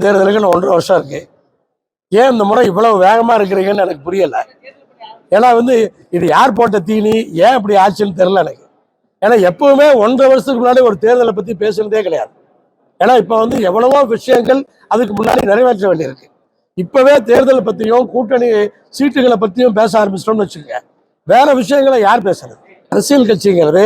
தேர்தலுக்கு இன்னும் ஒன்றரை வருஷம் இருக்கு. ஏன் இந்த முறை இவ்வளவு வேகமா இருக்கிறீங்கன்னு எனக்கு புரியல. ஏன்னா வந்து இது யார் போட்ட தீனி? ஏன் இப்படி ஆச்சுன்னு தெரியல எனக்கு. ஏன்னா எப்பவுமே ஒன்றரை வருஷத்துக்கு முன்னாடி ஒரு தேர்தலை பத்தி பேசுனதே கிடையாது. ஏன்னா இப்போ வந்து எவ்வளவோ விஷயங்கள் அதுக்கு முன்னாடி நிறைவேற்ற வேண்டியிருக்கு. இப்பவே தேர்தலை பத்தியும் கூட்டணி சீட்டுகளை பத்தியும் பேச ஆரம்பிச்சிட்டோம்னு வச்சுக்கோங்க. வேற விஷயங்களை யார் பேசுறது? அரசியல் கட்சிங்கிறது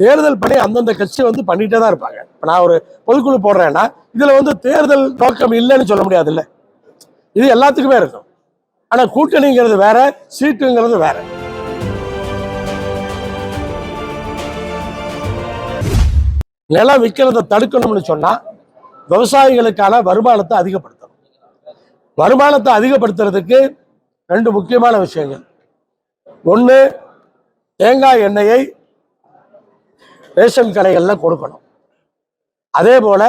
தேர்தல் பணி அந்தந்த கட்சி வந்து பண்ணிட்டே தான் இருப்பாங்க. இப்போ நான் ஒரு பொதுக்குழு போடுறேன்னா இதுல வந்து தேர்தல் நோக்கம் இல்லைன்னு சொல்ல முடியாது இல்லை இது எல்லாத்துக்குமே இருக்கும். ஆனா கூட்டணிங்கிறது வேற சீட்டுங்கிறது வேற. நிலம் விற்கிறத தடுக்கணும்னு சொன்னா விவசாயிகளுக்கான வருமானத்தை அதிகப்படுத்தணும். வருமானத்தை அதிகப்படுத்துறதுக்கு ரெண்டு முக்கியமான விஷயங்கள். ஒன்று தேங்காய் எண்ணெயை ரேஷன் கடைகளில் கொடுக்கணும். அதே போல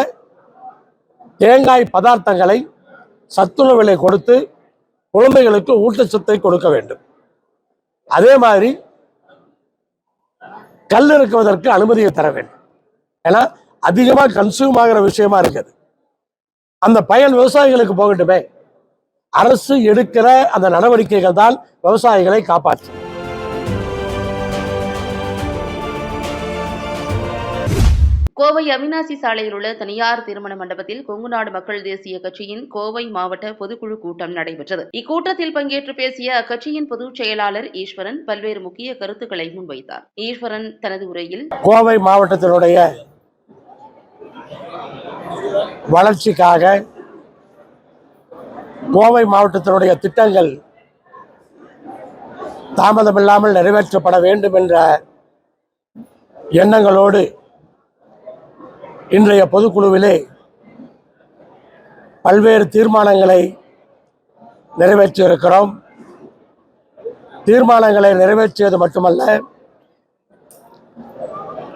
தேங்காய் பதார்த்தங்களை சத்துணவுகளை கொடுத்து குழந்தைகளுக்கு ஊட்டச்சத்தை கொடுக்க வேண்டும். அதே மாதிரி கல் இருக்குவதற்கு அனுமதியை தர வேண்டும். ஏன்னா அதிகமாக கன்சியூம் ஆகிற விஷயமா இருக்குது. அந்த பயன் விவசாயிகளுக்கு போகட்டுமே. அரசு எடுக்கிற அந்த நடவடிக்கைகள் தான் விவசாயிகளை காப்பாற்றும். கோவை அவினாசி சாலையில் உள்ள தனியார் திருமண மண்டபத்தில் கொங்குநாடு மக்கள் தேசிய கட்சியின் கோவை மாவட்ட பொதுக்குழு கூட்டம் நடைபெற்றது. இக்கூட்டத்தில் பங்கேற்று பேசிய அக்கட்சியின் பொதுச் செயலாளர் ஈஸ்வரன் பல்வேறு முக்கிய கருத்துக்களை முன்வைத்தார். ஈஸ்வரன் தனது உரையில் கோவை மாவட்டத்தினுடைய வளர்ச்சிக்காக கோவை மாவட்டத்தினுடைய திட்டங்கள் தாமதமில்லாமல் நிறைவேற்றப்பட வேண்டும் என்ற எண்ணங்களோடு இன்றைய பொதுக்குழுவிலே பல்வேறு தீர்மானங்களை நிறைவேற்றியிருக்கிறோம். தீர்மானங்களை நிறைவேற்றியது மட்டுமல்ல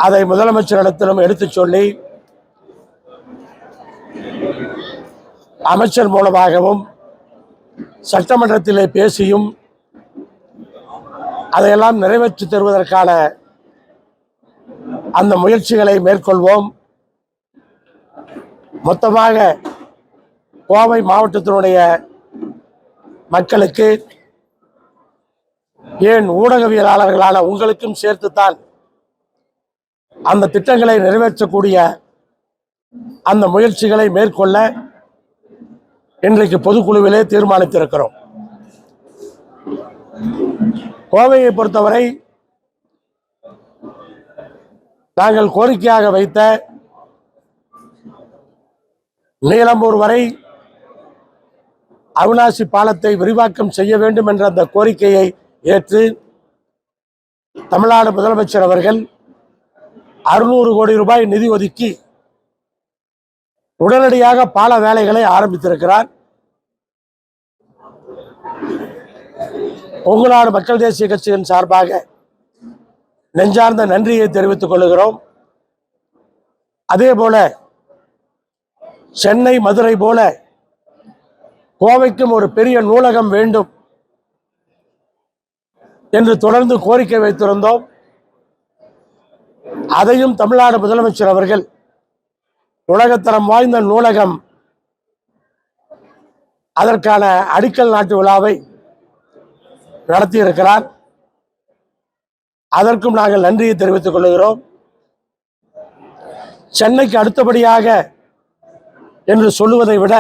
அதை முதலமைச்சரிடத்திலும் எடுத்துச் சொல்லி அமைச்சர் மூலமாகவும் சட்டமன்றத்திலே பேசியும் அதையெல்லாம் நிறைவேற்றி தருவதற்கான அந்த முயற்சிகளை மேற்கொள்வோம். மொத்தமாக கோவை மாவட்டத்தினுடைய மக்களுக்கு ஏன் ஊடகவியலாளர்களான உங்களுக்கும் சேர்த்துத்தான் அந்த திட்டங்களை நிறைவேற்றக்கூடிய அந்த முயற்சிகளை மேற்கொள்ள இன்றைக்கு பொதுக்குழுவிலே தீர்மானித்திருக்கிறோம். கோவையை பொறுத்தவரை நாங்கள் கோரிக்கையாக வைத்த நீலம்பூர் வரை அவிநாசி பாலத்தை விரிவாக்கம் செய்ய வேண்டும் என்ற அந்த கோரிக்கையை ஏற்று தமிழ்நாடு முதலமைச்சர் அவர்கள் அறுநூறு கோடி ரூபாய் நிதி ஒதுக்கி உடனடியாக பால வேலைகளை ஆரம்பித்திருக்கிறார். கொங்குநாடு மக்கள் தேசிய கட்சியின் சார்பாக நெஞ்சார்ந்த நன்றியை தெரிவித்துக் கொள்கிறோம். அதே போல சென்னை மதுரை போல கோவைக்கும் ஒரு பெரிய நூலகம் வேண்டும் என்று தொடர்ந்து கோரிக்கை வைத்திருந்தோம். அதையும் தமிழ்நாடு முதலமைச்சர் அவர்கள் உலகத்தரம் வாய்ந்த நூலகம். அதற்கான அடிக்கல் நாட்டு விழாவை நடத்தியிருக்கிறார். அதற்கும் நாங்கள் நன்றியை தெரிவித்துக் கொள்கிறோம். சென்னைக்கு அடுத்தபடியாக என்று சொல்லுவதை விட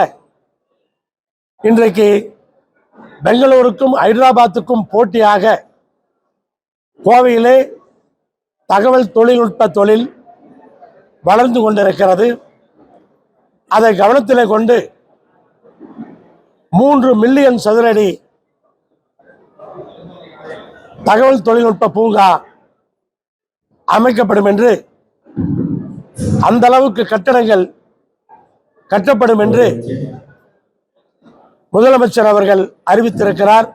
இன்றைக்கு பெங்களூருக்கும் ஹைதராபாத்துக்கும் போட்டியாக கோவையிலே தகவல் தொழில்நுட்ப தொழில் வளர்ந்து கொண்டிருக்கிறது. அதை கவனத்தில் கொண்டு மூன்று மில்லியன் சதுரடி தகவல் தொழில்நுட்ப பூங்கா அமைக்கப்படும் என்று அந்த அளவுக்கு கட்டடங்கள் கட்டப்படும் என்று முதலமைச்சர் அவர்கள் அறிவித்திருக்கிறார்.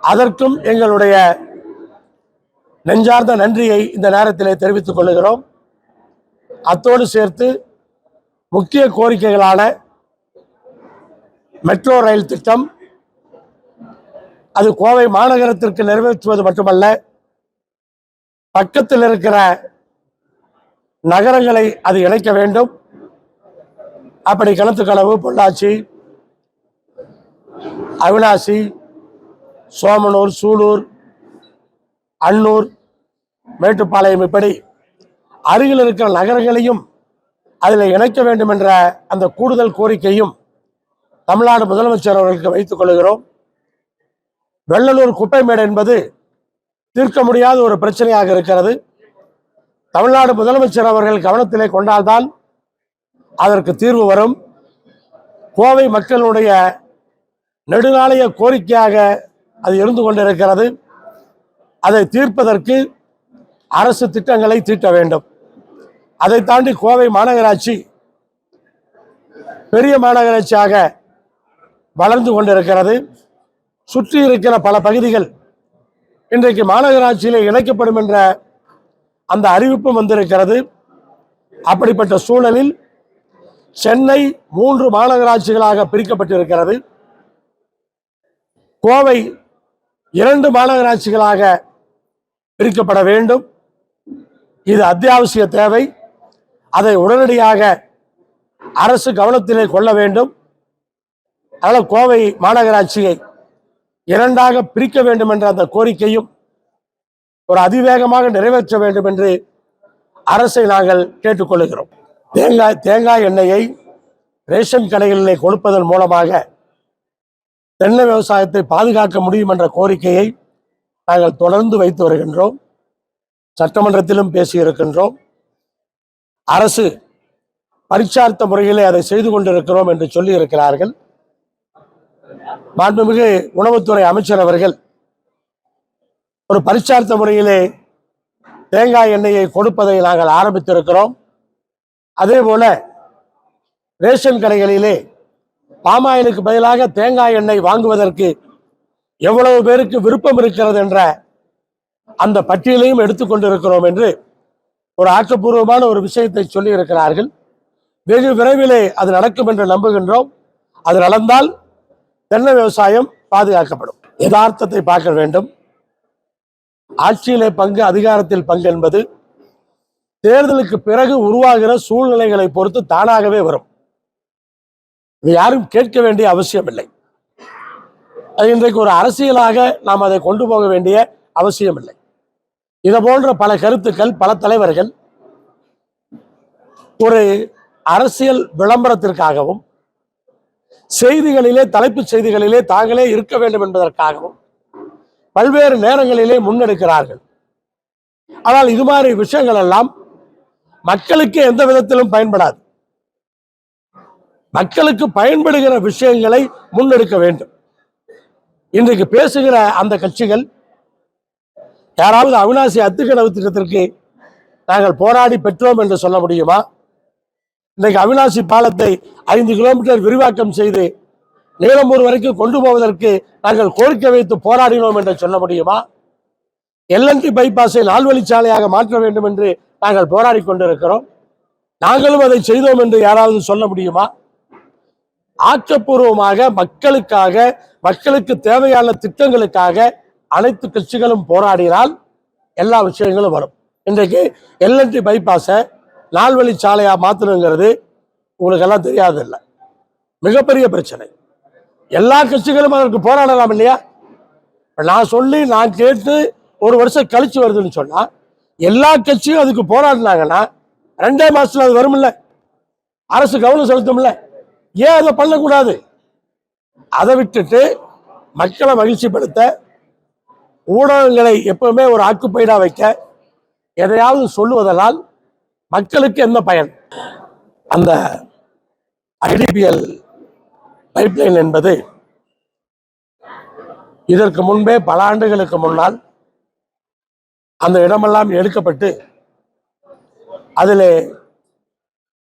அதற்கும் எங்களுடைய நெஞ்சார்ந்த நன்றியை இந்த நேரத்திலே தெரிவித்துக் கொள்கிறோம். அத்தோடு சேர்த்து முக்கிய கோரிக்கைகளான மெட்ரோ ரயில் திட்டம் அது கோவை மாநகரத்திற்கு நிறைவேற்றுவது மட்டுமல்ல பக்கத்தில் இருக்கிற நகரங்களை அது இணைக்க வேண்டும். அப்படி கிணத்துக்களவு பொள்ளாச்சி அவினாசி சோமனூர் சூலூர் அன்னூர் மேட்டுப்பாளையம் இப்படி அருகில் இருக்கிற நகரங்களையும் அதில் இணைக்க வேண்டும் என்ற அந்த கூடுதல் கோரிக்கையும் தமிழ்நாடு முதலமைச்சர் அவர்களுக்கு வைத்துக் கொள்கிறோம். வெள்ளலூர் குப்பைமேடு என்பது தீர்க்க முடியாத ஒரு பிரச்சனையாக இருக்கிறது. தமிழ்நாடு முதலமைச்சர் அவர்கள் கவனத்திலே கொண்டால்தான் அதற்கு தீர்வு வரும். கோவை மக்களுடைய நெடுநாளைய கோரிக்கையாக அது இருந்து கொண்டிருக்கிறது. அதை தீர்ப்பதற்கு அரசு திட்டங்களை தீட்ட வேண்டும். அதை தாண்டி கோவை மாநகராட்சி பெரிய மாநகராட்சியாக வளர்ந்து கொண்டிருக்கிறது. சுற்றி இருக்கிற பல பகுதிகள் இன்றைக்கு மாநகராட்சியிலே இணைக்கப்படும் என்ற அந்த அறிவிப்பும் வந்திருக்கிறது. அப்படிப்பட்ட சூழலில் சென்னை மூன்று மாநகராட்சிகளாக பிரிக்கப்பட்டிருக்கிறது. கோவை இரண்டு மாநகராட்சிகளாக பிரிக்கப்பட வேண்டும். இது அத்தியாவசிய தேவை. அதை உடனடியாக அரசு கவனத்திலே கொள்ள வேண்டும். அதனால் கோவை மாநகராட்சியை இரண்டாக பிரிக்க வேண்டும் என்ற அந்த கோரிக்கையும் ஒரு அதிவேகமாக நிறைவேற்ற வேண்டும் என்று அரசை நாங்கள் கேட்டுக்கொள்கிறோம். தேங்காய் தேங்காய் எண்ணெயை ரேஷன் கடைகளிலே கொடுப்பதன் மூலமாக தென்னை விவசாயத்தை பாதுகாக்க முடியும் என்ற கோரிக்கையை நாங்கள் தொடர்ந்து வைத்து வருகின்றோம். சட்டமன்றத்திலும் பேசியிருக்கின்றோம். அரசு பரிச்சார்த்த முறையிலே அதை செய்து கொண்டிருக்கிறோம் என்று சொல்லி இருக்கிறார்கள் மாண்புமிகு உணவுத்துறை அமைச்சர் அவர்கள் ஒரு பரிச்சார்த்த முறையிலே தேங்காய் எண்ணெயை கொடுப்பதை நாங்கள் ஆரம்பித்திருக்கிறோம். அதே போல ரேஷன் கடைகளிலே பாமாயிலுக்கு பதிலாக தேங்காய் எண்ணெய் வாங்குவதற்கு எவ்வளவு பேருக்கு விருப்பம் இருக்கிறது என்ற அந்த பட்டியலையும் எடுத்துக்கொண்டிருக்கிறோம் என்று ஒரு ஆக்கப்பூர்வமான ஒரு விஷயத்தை சொல்லி இருக்கிறார்கள் வெகு விரைவிலே அது நடக்கும் என்று நம்புகின்றோம். அது நடந்தால் தென்னை விவசாயம் பாதுகாக்கப்படும். யதார்த்தத்தை பார்க்க வேண்டும். ஆட்சியிலே பங்கு அதிகாரத்தில் பங்கு என்பது தேர்தலுக்கு பிறகு உருவாகிற சூழ்நிலைகளை பொறுத்து தானாகவே வரும். இது யாரும் கேட்க வேண்டிய அவசியம் இல்லை. அது இன்றைக்கு ஒரு அரசியலாக நாம் அதை கொண்டு போக வேண்டிய அவசியம் இல்லை. இது போன்ற பல கருத்துக்கள் பல தலைவர்கள் ஒரு அரசியல் விளம்பரத்திற்காகவும் செய்திகளிலே தலைப்புச் செய்திகளிலே தாங்களே இருக்க வேண்டும் என்பதற்காகவும் பல்வேறு நேரங்களிலே முன்னெடுக்கிறார்கள். ஆனால் இது மாதிரி விஷயங்கள் எல்லாம் மக்களுக்கு எந்த விதத்திலும் பயன்படாது. மக்களுக்கு பயன்படுகிற விஷயங்களை முன்னெடுக்க வேண்டும். இன்றைக்கு பேசுகிற அந்த கட்சிகள் யாராவது அவினாசி அத்துக்கடவு திட்டத்திற்கு நாங்கள் போராடி பெற்றோம் என்று சொல்ல முடியுமா? இன்றைக்கு அவினாசி பாலத்தை ஐந்து கிலோமீட்டர் விரிவாக்கம் செய்து நீலம்பூர் வரைக்கும் கொண்டு போவதற்கு நாங்கள் கோரிக்கை வைத்து போராடினோம் என்று சொல்ல முடியுமா? எல்என்டி பைபாஸை நால்வழிச்சாலையாக மாற்ற வேண்டும் என்று நாங்கள் போராடி கொண்டிருக்கிறோம். நாங்களும் அதை செய்தோம் என்று யாராவது சொல்ல முடியுமா? ஆக்கப்பூர்வமாக மக்களுக்காக மக்களுக்கு தேவையான திட்டங்களுக்காக அனைத்து கட்சிகளும் போராடினால் எல்லா விஷயங்களும் வரும். இன்றைக்கு எல்என்டி பைபாஸை நால்வழி சாலையாக மாற்றணுங்கிறது உங்களுக்கு எல்லாம் தெரியாது இல்லை மிகப்பெரிய பிரச்சனை. எல்லா கட்சிகளும் அதற்கு போராடலாம் இல்லையா? நான் சொல்லி நான் கேட்டு ஒரு வருஷம் கழிச்சு வருதுன்னு சொன்னால் எல்லா கட்சியும் அதுக்கு போராடினாங்கன்னா ரெண்டே மாசத்துல அது வரும்ல. அரசு கவனம் செலுத்தும்ல. ஏன் அதை பண்ணக்கூடாது? அதை விட்டுட்டு மக்களை மகிழ்ச்சிப்படுத்த ஊடகங்களை எப்பவுமே ஒரு ஆக்குப்பயிடா வைக்க எதையாவது சொல்லுவதனால் மக்களுக்கு என்ன பயன்? அந்த ஐடிபிஎல் பைப்லைன் என்பது இதற்கு முன்பே பல ஆண்டுகளுக்கு முன்னால் அந்த இடமெல்லாம் எடுக்கப்பட்டு அதில்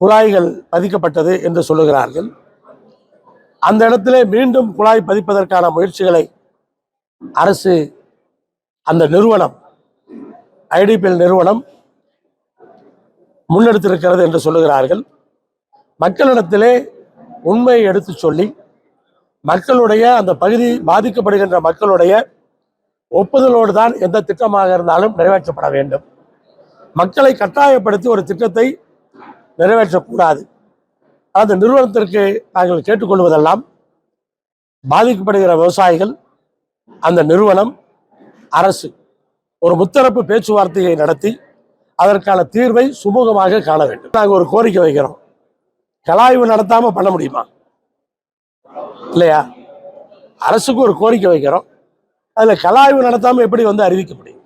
குழாய்கள் பதிக்கப்பட்டது என்று சொல்லுகிறார்கள். அந்த இடத்திலே மீண்டும் குழாய் பதிப்பதற்கான முயற்சிகளை அரசு அந்த நிறுவனம் ஐடிபிஎல் நிறுவனம் முன்னெடுத்திருக்கிறது என்று சொல்லுகிறார்கள். மக்களிடத்திலே உண்மையை எடுத்து சொல்லி மக்களுடைய அந்த பகுதி பாதிக்கப்படுகின்ற மக்களுடைய ஒப்புதலோடு தான் எந்த திட்டமாக இருந்தாலும் நிறைவேற்றப்பட வேண்டும். மக்களை கட்டாயப்படுத்தி ஒரு திட்டத்தை நிறைவேற்றக்கூடாது. அந்த நிறுவனத்திற்கு நாங்கள் கேட்டுக்கொள்வதெல்லாம் பாதிக்கப்படுகிற விவசாயிகள் அந்த நிறுவனம் அரசு ஒரு முத்தரப்பு பேச்சுவார்த்தையை நடத்தி அதற்கான தீர்வை சுமூகமாக காண வேண்டும். நாங்கள் ஒரு கோரிக்கை வைக்கிறோம். கலாய்வு நடத்தாமல் பண்ண முடியுமா? இல்லையா? அரசுக்கு ஒரு கோரிக்கை வைக்கிறோம். அதில் கலாய்வு நடத்தாமல் எப்படி வந்து அறிவிக்க முடியும்?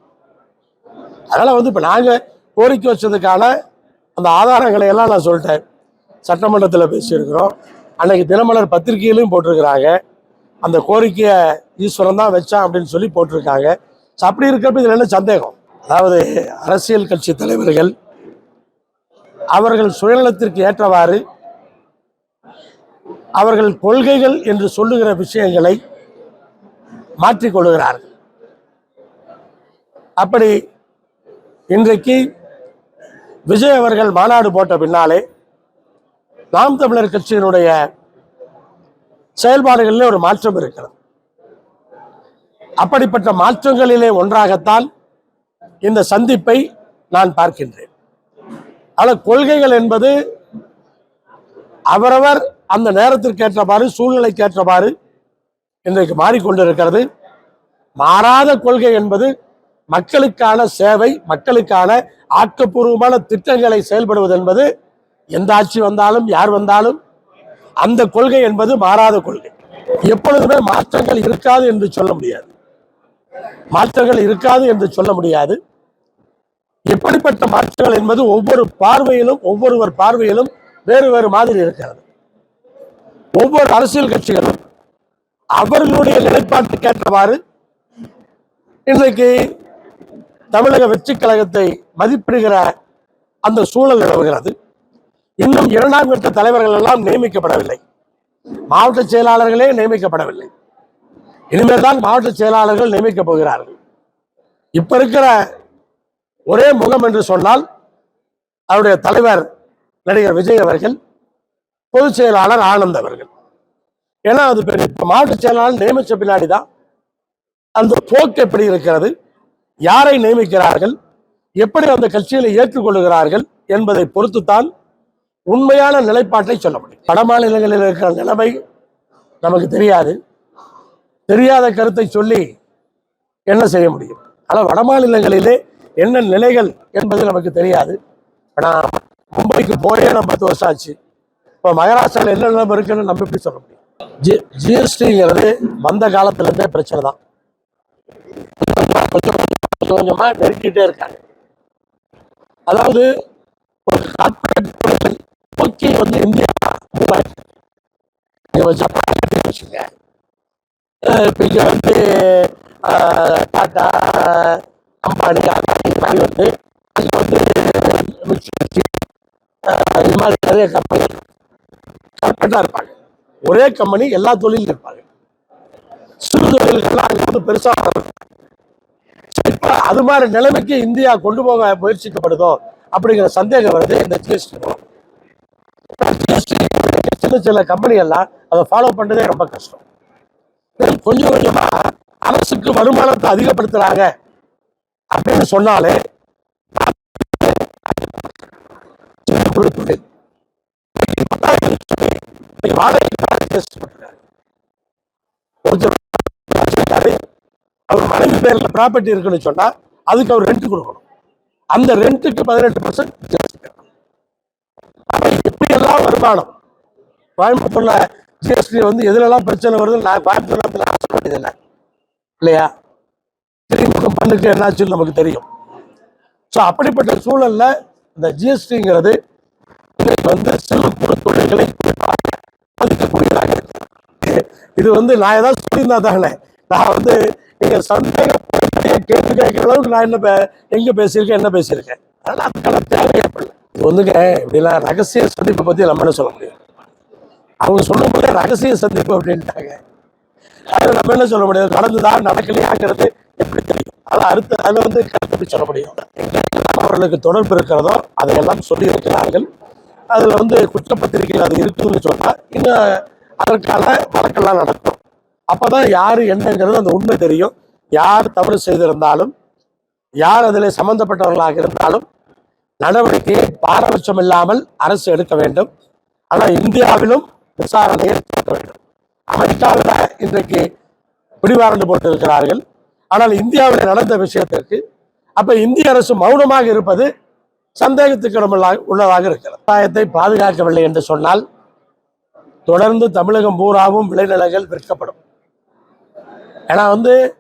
அதனால் வந்து இப்போ நாங்கள் கோரிக்கை வச்சதுக்கான அந்த ஆதாரங்களை எல்லாம் நான் சொல்லிட்டேன். சட்டமன்றத்தில் பேசியிருக்கிறோம். அன்னைக்கு தினமலர் பத்திரிகையிலையும் போட்டிருக்கிறாங்க. அந்த கோரிக்கையை ஈஸ்வரன் தான் வச்சான் அப்படின்னு சொல்லி போட்டிருக்காங்க. ஸோ அப்படி இருக்கிறப்ப இதில் என்ன சந்தேகம்? அதாவது அரசியல் கட்சி தலைவர்கள் அவர்கள் சுயநலத்திற்கு ஏற்றவாறு அவர்கள் கொள்கைகள் என்று சொல்லுகிற விஷயங்களை மாற்றிக்கொள்கிறார்கள். அப்படி இன்றைக்கு விஜய் அவர்கள் மாநாடு போட்ட பின்னாலே நாம் தமிழர் கட்சியினுடைய செயல்பாடுகளிலே ஒரு மாற்றம் இருக்கிறது. அப்படிப்பட்ட மாற்றங்களிலே ஒன்றாகத்தான் இந்த சந்திப்பை நான் பார்க்கின்றேன். ஆனால் கொள்கைகள் என்பது அவரவர் அந்த நேரத்திற்கு ஏற்றவாறு சூழ்நிலைக்கு ஏற்றவாறு இன்றைக்கு மாறிக்கொண்டிருக்கிறது. மாறாத கொள்கை என்பது மக்களுக்கான சேவை மக்களுக்கான ஆக்கப்பூர்வமான திட்டங்களை செயல்படுவது என்பது எந்த ஆட்சி வந்தாலும் யார் வந்தாலும் அந்த கொள்கை என்பது மாறாத கொள்கை. எப்பொழுதுமே மாற்றங்கள் இருக்காது என்று சொல்ல முடியாது. மாற்றங்கள் இருக்காது என்று சொல்ல முடியாது. எப்படிப்பட்ட மாற்றங்கள் என்பது ஒவ்வொரு பார்வையிலும் ஒவ்வொருவர் பார்வையிலும் வேறு வேறு மாதிரி இருக்கிறது. ஒவ்வொரு அரசியல் கட்சிகளும் அவர்களுடைய நிலைப்பாட்டுக்கேற்றவாறு இன்றைக்கு தமிழக வெற்றி கழகத்தை மதிப்பிடுகிற அந்த சூழல் நிலவுகிறது. இன்னும் இரண்டாம் கட்ட தலைவர்கள் எல்லாம் நியமிக்கப்படவில்லை. மாவட்ட செயலாளர்களே நியமிக்கப்படவில்லை. இனிமேல் தான் மாவட்ட செயலாளர்கள் நியமிக்கப் போகிறார்கள். இப்ப இருக்கிற ஒரே முகம் என்று சொன்னால் அவருடைய தலைவர் நடிகர் விஜய் அவர்கள் பொதுச் செயலாளர் ஆனந்த் அவர்கள். ஏன்னா அது பெரிய- இப்போ மாவட்ட செயலாளர் நியமித்த பின்னாடி தான் அந்த போக்கு எப்படி இருக்கிறது? யாரை நியமிக்கிறார்கள்? எப்படி அந்த கட்சிகளை ஏற்றுக்கொள்கிறார்கள் என்பதை பொறுத்துத்தான் உண்மையான நிலைப்பாட்டை சொல்ல முடியும். வட மாநிலங்களில் இருக்கிற நிலைமை நமக்கு தெரியாது. தெரியாத கருத்தை சொல்லி என்ன செய்ய முடியும்? ஆனால் வட மாநிலங்களிலே என்ன நிலைகள் என்பது நமக்கு தெரியாது. நான் மும்பைக்கு போயே நான் பத்து வருஷம் ஆச்சு. இப்போ மகாராஷ்டிராவில் என்ன நிலைமை இருக்குன்னு நம்ம எப்படி சொல்ல முடியும்? ஜி ஜிஎஸ்டிங்கிறது வந்த காலத்துலேருந்தே பிரச்சனை தான். கொஞ்சம் கொஞ்சமாக நெருக்கிட்டே இருக்காங்க. அதாவது ஒரு கார்பரேட் நோக்கி வந்து இந்தியா ஜப்பான் வச்சுங்க. இப்போ இங்கே வந்து டாட்டா அம்பானி அதானி மாதிரி வந்து அங்கே வந்து மிட்சுபிஷி, இது மாதிரி நிறைய கம்பெனி கரெக்டாக இருப்பாங்க. ஒரே கம்பெனி எல்லா தொழிலும் இருப்பாங்க. சிறு தொழில்கள்லாம் அங்கே வந்து பெருசாக இப்போ அது மாதிரி நிலைமைக்கு இந்தியா கொண்டு போக முயற்சிக்கப்படுதோ அப்படிங்கிற சந்தேகம் வருது இந்த ஜிஎஸ்டி ஜிஎஸ்டி சின்ன சின்ன கம்பெனி எல்லாம் அதை ஃபாலோ பண்ணுறதே ரொம்ப கஷ்டம். கொஞ்சம் கொஞ்சமாக அரசுக்கு வருமானத்தை அதிகப்படுத்துகிறாங்க அப்படின்னு சொன்னாலே தொழில். தன்னுடைய பத்தாயிரம் சொல்லி, இன்னைக்கு வாடகைக்கு வாடகை ஜிஎஸ்டி ஒருத்தர் அவர் மனைவி பேர்ல ப்ராப்பர்ட்டி இருக்குன்னு சொன்னா அதுக்கு அவர் ரெண்ட் கொடுக்கணும். அந்த ரெண்ட்டுக்கு பதினெட்டு பர்சன்ட் ஜிஎஸ்டி அப்ப எப்படி எல்லாம் வருமானம் கோயம்புத்தூர்ல ஜிஎஸ்டி வந்து எதுலெல்லாம் பிரச்சனை வருது நான் கோயம்புத்தூர்ல ஆசைப்பட்டதில்லை இல்லையா? திரைமுகம் பண்ணுக்கு என்னாச்சுன்னு நமக்கு தெரியும். ஸோ அப்படிப்பட்ட சூழல்ல இந்த ஜிஎஸ்டிங்கிறது வந்து சிறு குறு தொழில்களை குறிப்பாக பாதிக்கக்கூடியதாக இது வந்து நான் ஏதாவது சொல்லியிருந்தா தானே? நான் வந்து நீங்க சந்தேக கேள்வி கேட்கிற அளவுக்கு நான் என்ன எங்க பேசியிருக்கேன் என்ன பேசியிருக்கேன்? அதனால அதுக்கான தேவை ஏற்படல இது வந்துங்க இப்படிலாம் ரகசிய சந்திப்பை பத்தி நம்ம என்ன சொல்ல முடியும்? அவங்க சொல்லும் போதே ரகசிய சந்திப்பு அப்படின்ட்டாங்க. அது நம்ம என்ன சொல்ல முடியும்? நடந்துதா நடக்கலையாங்கிறது எப்படி தெரியும்? அது அடுத்த அதை வந்து கருத்து சொல்ல முடியும்? அவர்களுக்கு தொடர்பு இருக்கிறதோ அதையெல்லாம் சொல்லி இருக்கிறார்கள் அதில் வந்து குற்றப்பத்திரிகையில் அது இருக்குன்னு சொன்னால் இன்னும் அதற்கான வழக்கெல்லாம் நடக்கும். அப்போ தான் யார் என்னங்கிறது அந்த உண்மை தெரியும். யார் தவறு செய்திருந்தாலும் யார் அதில் சம்மந்தப்பட்டவர்களாக இருந்தாலும் நடவடிக்கையை பாரபட்சம் இல்லாமல் அரசு எடுக்க வேண்டும். ஆனால் இந்தியாவிலும் விசாரணையை நடத்த வேண்டும். அமெரிக்காவில் இன்றைக்கு பிடிவாரண்டு போட்டிருக்கிறார்கள். ஆனால் இந்தியாவில் நடந்த விஷயத்திற்கு அப்போ இந்திய அரசு மௌனமாக இருப்பது சந்தேகத்துக்கு இடமுள்ள- உள்ளதாக இருக்கிறது. விவசாயத்தை பாதுகாக்கவில்லை என்று சொன்னால் தொடர்ந்து தமிழகம் பூராவும் விளைநிலங்கள் விற்கப்படும். ஏன்னா வந்து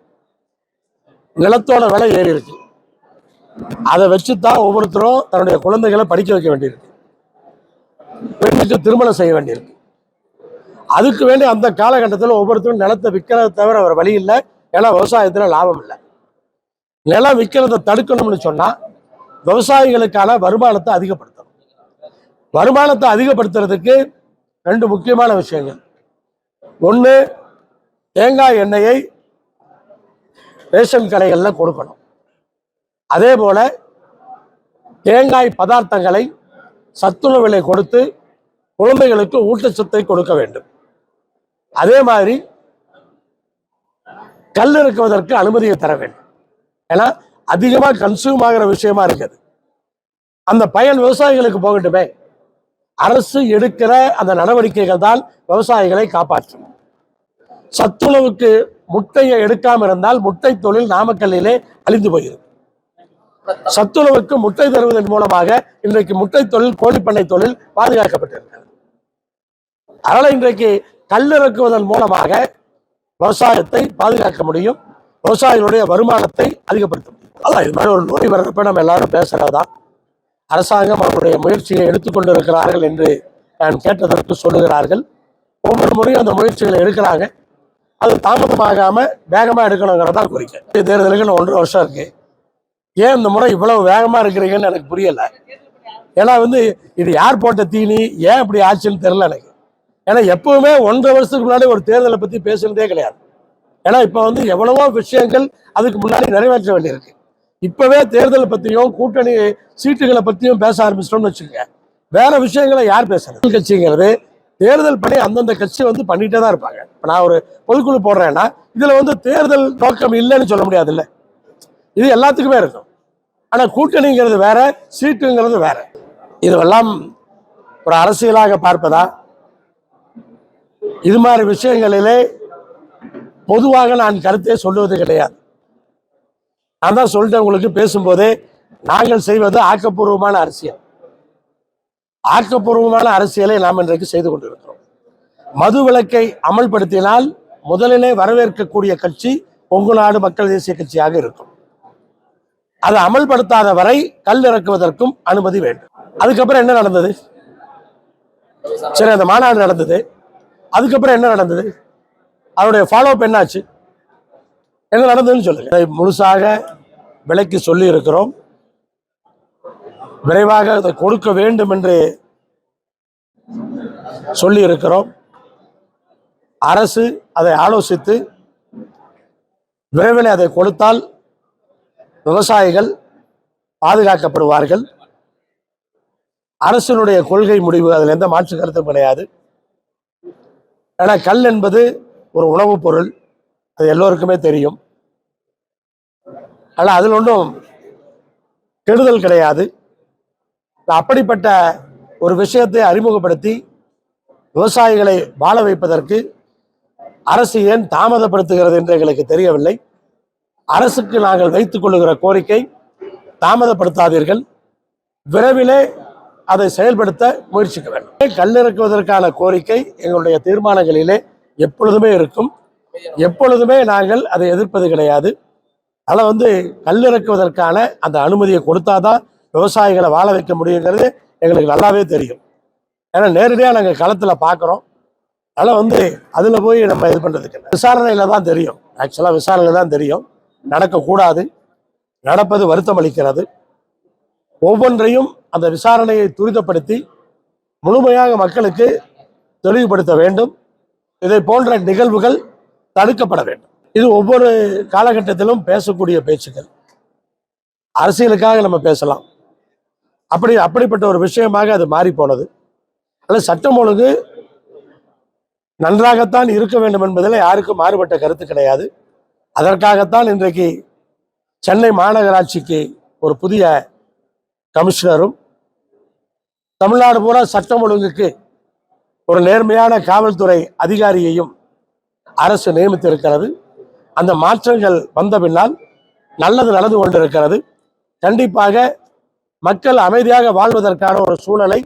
நிலத்தோட விலை ஏறி இருக்கு. அதை வச்சுத்தான் ஒவ்வொருத்தரும் தன்னுடைய குழந்தைகளை படிக்க வைக்க வேண்டியிருக்கு. பெண்ணுக்கு திருமணம் செய்ய வேண்டியிருக்கு. அதுக்கு வேண்டி அந்த காலகட்டத்தில் ஒவ்வொருத்தரும் நிலத்தை விற்கிறத தவிர ஒரு வழி இல்லை. ஏன்னா விவசாயத்தில் லாபம் இல்லை. நிலம் விற்கிறத தடுக்கணும்னு சொன்னால் விவசாயிகளுக்கான வருமானத்தை அதிகப்படுத்தணும். வருமானத்தை அதிகப்படுத்துறதுக்கு ரெண்டு முக்கியமான விஷயங்கள். ஒன்று தேங்காய் எண்ணெயை ரேஷன் கடைகளில் கொடுக்கணும். அதே போல தேங்காய் பதார்த்தங்களை சத்துணவிலை கொடுத்து குழந்தைகளுக்கு ஊட்டச்சத்தை கொடுக்க வேண்டும். அதே மாதிரி கல் இருக்குவதற்கு அனுமதியை தர வேண்டும். ஏன்னா அதிகமா கன்சியூம் ஆகிற விஷயமா இருக்குது. அந்த பயன் விவசாயிகளுக்கு போகட்டுமே. அரசு எடுக்கிற அந்த நடவடிக்கைகள் தான் விவசாயிகளை காப்பாற்றும். சத்துணவுக்கு முட்டையை எடுக்காம இருந்தால் முட்டை தொழில் நாமக்கல்லிலே அழிந்து போகிறது. சத்துணவுக்கு முட்டை தருவதன் மூலமாக இன்றைக்கு முட்டை தொழில் கோழிப்பண்ணை தொழில் பாதுகாக்கப்பட்டிருக்கிறது. அதனால இன்றைக்கு கல்லிறக்குவதன் மூலமாக விவசாயத்தை பாதுகாக்க முடியும். விவசாயிகளுடைய வருமானத்தை அதிகப்படுத்த முடியும். அதான் இது மாதிரி ஒரு நோய் வர்றப்ப நம்ம எல்லாரும் பேசுறதுதான் அரசாங்கம் அவருடைய முயற்சியை எடுத்துக்கொண்டு இருக்கிறார்கள் என்று நான் கேட்டதற்கு சொல்லுகிறார்கள். ஒவ்வொரு முறையும் அந்த முயற்சிகளை எடுக்கிறாங்க. அது தாமதமாகாமல் வேகமாக எடுக்கணுங்கிறதா குறிக்க தேர்தலுக்கு நான் ஒன்றரை வருஷம் இருக்கு. ஏன் இந்த முறை இவ்வளவு வேகமாக இருக்கிறீங்கன்னு எனக்கு புரியலை. ஏன்னா வந்து இது யார் போட்ட தீனி? ஏன் இப்படி ஆச்சுன்னு தெரில எனக்கு. ஏன்னா எப்பவுமே ஒன்றரை வருஷத்துக்கு முன்னாடி ஒரு தேர்தலை பற்றி பேசுனதே கிடையாது. ஏன்னா இப்போ வந்து எவ்வளவோ விஷயங்கள் அதுக்கு முன்னாடி நிறைவேற்ற வேண்டியிருக்கு. இப்பவே தேர்தலை பத்தியும் கூட்டணி சீட்டுகளை பத்தியும் பேச ஆரம்பிச்சிட்டோம்னு வச்சுக்கோங்க. வேற விஷயங்களை யார் பேசுறது? கட்சிங்கிறது தேர்தல் பணி அந்தந்த கட்சி வந்து பண்ணிட்டே தான் இருப்பாங்க. இப்போ நான் ஒரு பொதுக்குழு போடுறேன்னா இதுல வந்து தேர்தல் நோக்கம் இல்லைன்னு சொல்ல முடியாதுல்ல. இது எல்லாத்துக்குமே இருக்கும். ஆனா கூட்டணிங்கிறது வேற சீட்டுங்கிறது வேற. இதுவெல்லாம் ஒரு அரசியலாக பார்ப்பதா? இது மாதிரி விஷயங்களிலே பொதுவாக நான் கருத்தே சொல்லுவது கிடையாது. நான் தான் சொல்லிட்டேன் உங்களுக்கு பேசும்போதே நாங்கள் செய்வது ஆக்கப்பூர்வமான அரசியல். ஆக்கப்பூர்வமான அரசியலை நாம் இன்றைக்கு செய்து கொண்டிருக்கிறோம். மது விலக்கை அமல்படுத்தினால் முதலிலே வரவேற்கக்கூடிய கட்சி கொங்கு நாடு மக்கள் தேசிய கட்சியாக இருக்கும். அதை அமல்படுத்தாத வரை கல் இறக்குவதற்கும் அனுமதி வேண்டும். அதுக்கப்புறம் என்ன நடந்தது? சரி அந்த மாநாடு நடந்தது. அதுக்கப்புறம் என்ன நடந்தது? அதனுடைய ஃபாலோ அப் என்னாச்சு? என்ன நடந்ததுன்னு சொல்லுங்க. இதை முழுசாக விலைக்கு சொல்லி இருக்கிறோம் விரைவாக அதை கொடுக்க வேண்டும் என்று சொல்லி இருக்கிறோம் அரசு அதை ஆலோசித்து விரைவில் அதை கொடுத்தால் விவசாயிகள் பாதுகாக்கப்படுவார்கள். அரசினுடைய கொள்கை முடிவு அதில் எந்த மாற்று கருத்தும் கிடையாது. ஏன்னா கல் என்பது ஒரு உணவுப் பொருள். அது எல்லோருக்குமே தெரியும். ஆனால் அதில் ஒன்றும் கெடுதல் கிடையாது. அப்படிப்பட்ட ஒரு விஷயத்தை அறிமுகப்படுத்தி விவசாயிகளை வாழ வைப்பதற்கு அரசு ஏன் தாமதப்படுத்துகிறது என்று எங்களுக்கு தெரியவில்லை. அரசுக்கு நாங்கள் வைத்துக் கொள்ளுகிற கோரிக்கை தாமதப்படுத்தாதீர்கள். விரைவிலே அதை செயல்படுத்த முயற்சிக்க வேண்டும். கல்லிறக்குவதற்கான கோரிக்கை எங்களுடைய தீர்மானங்களிலே எப்பொழுதுமே இருக்கும். எப்பொழுதுமே நாங்கள் அதை எதிர்ப்பது கிடையாது. அதில் வந்து கல்லிறக்குவதற்கான அந்த அனுமதியை கொடுத்தாதான் விவசாயிகளை வாழ வைக்க முடியுங்கிறது எங்களுக்கு நல்லாவே தெரியும். ஏன்னா நேரடியாக நாங்கள் களத்தில் பார்க்குறோம் அதனால் வந்து அதில் போய் நம்ம இது பண்ணுறதுக்கு விசாரணையில் தான் தெரியும். ஆக்சுவலாக விசாரணையில் தான் தெரியும். நடக்கக்கூடாது. நடப்பது வருத்தம் அளிக்கிறது. ஒவ்வொன்றையும் அந்த விசாரணையை துரிதப்படுத்தி முழுமையாக மக்களுக்கு தெளிவுபடுத்த வேண்டும். இதை போன்ற நிகழ்வுகள் தடுக்கப்பட வேண்டும். இது ஒவ்வொரு காலகட்டத்திலும் பேசக்கூடிய பேச்சுக்கள். அரசியலுக்காக நம்ம பேசலாம். அப்படி அப்படிப்பட்ட ஒரு விஷயமாக அது மாறி போனது ஆனால் சட்டம் ஒழுங்கு நன்றாகத்தான் இருக்க வேண்டும் என்பதில் யாருக்கும் மாறுபட்ட கருத்து கிடையாது. அதற்காகத்தான் இன்றைக்கு சென்னை மாநகராட்சிக்கு ஒரு புதிய கமிஷனரும் தமிழ்நாடு பூரா சட்டம் ஒழுங்குக்கு ஒரு நேர்மையான காவல்துறை அதிகாரியையும் அரசு நியமித்திருக்கிறது. அந்த மாற்றங்கள் வந்த பின்னால் நல்லது நடந்து கொண்டிருக்கிறது. கண்டிப்பாக மக்கள் அமைதியாக வாழ்வதற்கான ஒரு சூழலை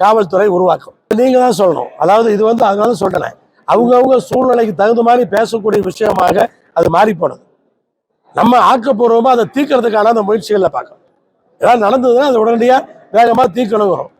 காவல்துறை உருவாக்கும். நீங்க தான் சொல்லணும். அதாவது இது வந்து அதனால தான் சொல்றேன். அவங்கவுங்க சூழ்நிலைக்கு தகுந்த மாதிரி பேசக்கூடிய விஷயமாக அது மாறி போனது நம்ம ஆக்கப்பூர்வமாக அதை தீர்க்கறதுக்கான அந்த முயற்சிகளை பார்க்கணும். ஏதாவது நடந்ததுன்னா அதை உடனடியாக வேகமாக தீர்க்கணுங்கிறோம்.